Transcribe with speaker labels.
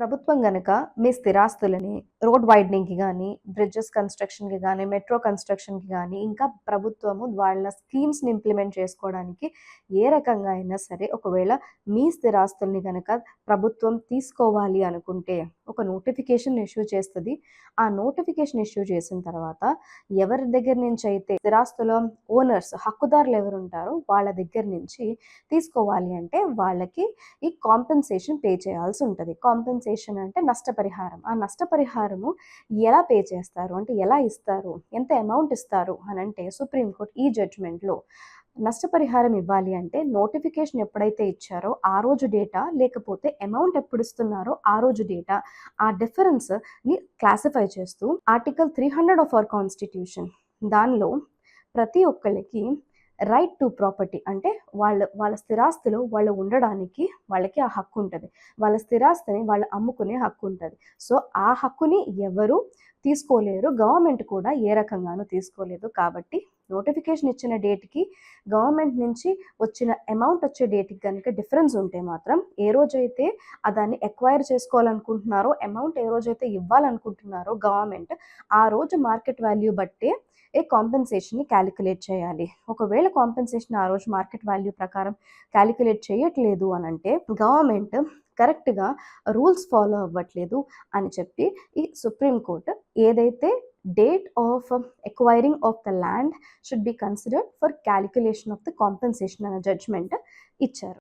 Speaker 1: ప్రభుత్వం గనక మీ స్థిరాస్తులని రోడ్ వైడనింగ్కి కానీ బ్రిడ్జెస్ కన్స్ట్రక్షన్కి కానీ మెట్రో కన్స్ట్రక్షన్కి కానీ ఇంకా ప్రభుత్వము వాళ్ళ స్కీమ్స్ని ఇంప్లిమెంట్ చేసుకోవడానికి ఏ రకంగా అయినా సరే ఒకవేళ మీ స్థిరాస్తుల్ని కనుక ప్రభుత్వం తీసుకోవాలి అనుకుంటే ఒక నోటిఫికేషన్ ఇష్యూ చేస్తుంది. ఆ నోటిఫికేషన్ ఇష్యూ చేసిన తర్వాత ఎవరి దగ్గర నుంచి అయితే స్థిరాస్తుల ఓనర్స్ హక్కుదారులు ఎవరు ఉంటారో వాళ్ళ దగ్గర నుంచి తీసుకోవాలి అంటే వాళ్ళకి ఈ కాంపెన్సేషన్ పే చేయాల్సి ఉంటుంది. కాంపెన్సేషన్ అంటే నష్టపరిహారం. ఆ నష్టపరిహారము ఎలా పే చేస్తారు? అంటే ఎలా ఇస్తారు? ఎంత అమౌంట్ ఇస్తారు? అని అంటే సుప్రీంకోర్టు ఈ జడ్జ్మెంట్లో నష్టపరిహారం ఇవ్వాలి అంటే నోటిఫికేషన్ ఎప్పుడైతే ఇచ్చారో ఆ రోజు డేటా లేకపోతే అమౌంట్ ఎప్పుడు ఇస్తున్నారో ఆ రోజు డేటా ఆ డిఫరెన్స్ని క్లాసిఫై చేస్తూ article three hundred of our constitution దానిలో ప్రతి ఒక్కళ్ళకి రైట్ టు ప్రాపర్టీ అంటే వాళ్ళ వాళ్ళ స్థిరాస్తిలో వాళ్ళు ఉండడానికి వాళ్ళకి ఆ హక్కు ఉంటుంది. వాళ్ళ స్థిరాస్తిని వాళ్ళు అమ్ముకునే హక్కు ఉంటుంది. సో ఆ హక్కుని ఎవరు తీసుకోలేరు గవర్నమెంట్ కూడా ఏ రకంగానూ తీసుకోలేదు కాబట్టి నోటిఫికేషన్ ఇచ్చిన డేట్కి గవర్నమెంట్ నుంచి వచ్చిన అమౌంట్ వచ్చే డేట్కి కనుక డిఫరెన్స్ ఉంటే మాత్రం ఏ రోజైతే ఆ దాన్ని ఎక్వైర్ చేసుకోవాలనుకుంటున్నారో అమౌంట్ ఏ రోజైతే ఇవ్వాలనుకుంటున్నారో గవర్నమెంట్ ఆ రోజు మార్కెట్ వాల్యూ బట్టే ఏ కాంపెన్సేషన్ని క్యాలిక్యులేట్ చేయాలి. ఒకవేళ కాంపెన్సేషన్ ఆ రోజు మార్కెట్ వాల్యూ ప్రకారం క్యాలిక్యులేట్ చేయట్లేదు అని అంటే గవర్నమెంట్ కరెక్ట్గా రూల్స్ ఫాలో అవ్వట్లేదు అని చెప్పి ఈ సుప్రీంకోర్టు ఏదైతే date of acquiring of the land should be considered for calculation of the compensation అనే జడ్జ్మెంట్ ఇచ్చారు